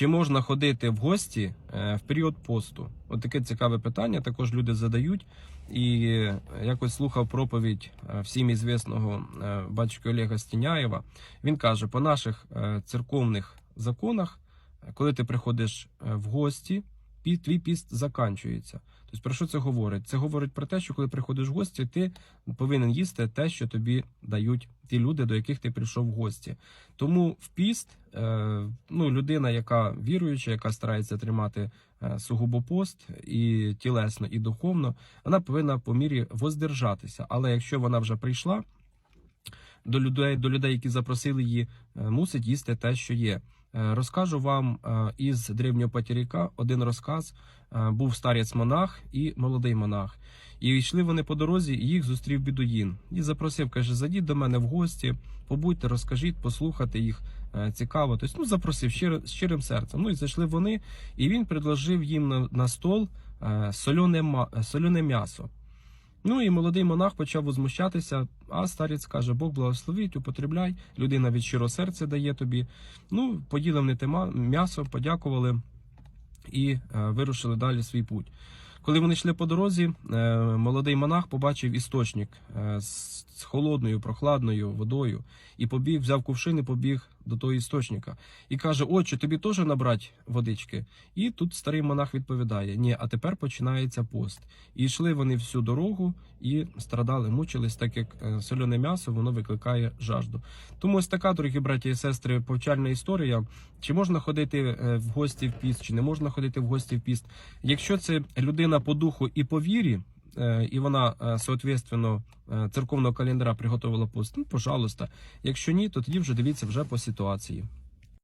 Чи можна ходити в гості е, в період посту? От таке цікаве питання. Також люди задають. І е, якось слухав проповідь е, всім ізвісного батюшки Олега Стіняєва. Він каже: по наших церковних законах, коли ти приходиш в гості, твій піст заканчується. Тобто про що це говорить? Це говорить про те, що коли приходиш в гості, ти повинен їсти те, що тобі дають ті люди, до яких ти прийшов в гості. Тому в піст е, ну, людина, яка віруюча, яка старається тримати е, сугубо пост і тілесно, і духовно, вона повинна по мірі воздержатися. Але якщо вона вже прийшла до людей, до людей, які запросили її, е, мусить їсти те, що є. Е, Розкажу вам е, із древнього патіріка один розказ. Е, Був старець монах і молодий монах. І йшли вони по дорозі, і їх зустрів бідуїн. І запросив, каже: зайдіть до мене в гості, побудьте, розкажіть, послухати їх. Цікаво. Тобто, ну, запросив щиро, щирим серцем. Ну і зайшли вони, і він предложив їм на, на стол е, соляне, е, соляне м'ясо. Ну і молодий монах почав возмущатися, а старець каже: Бог благословить, употребляй, людина від щиро серця дає тобі. Ну, поїли вони те ма- м'ясо, подякували і е, вирушили далі свій путь. Коли вони йшли по дорозі, е, молодий монах побачив істочник е, з холодною, прохладною водою, і побіг, взяв кувшин і побіг до того істочника. І каже: Отче, тобі теж набрати водички? І тут старий монах відповідає: Ні, а тепер починається пост. І йшли вони всю дорогу і страдали, мучились, так як е, соляне м'ясо воно викликає жажду. Тому ось така, дорогі браті і сестри, повчальна історія. Чи можна ходити е, в гості в піст, чи не можна ходити в гості в піст? Якщо це людина по духу і по вірі, е, і вона е, соответственно е, церковного календаря приготувала пост, ну, пожалуйста. Якщо ні, то тоді вже дивіться вже по ситуації.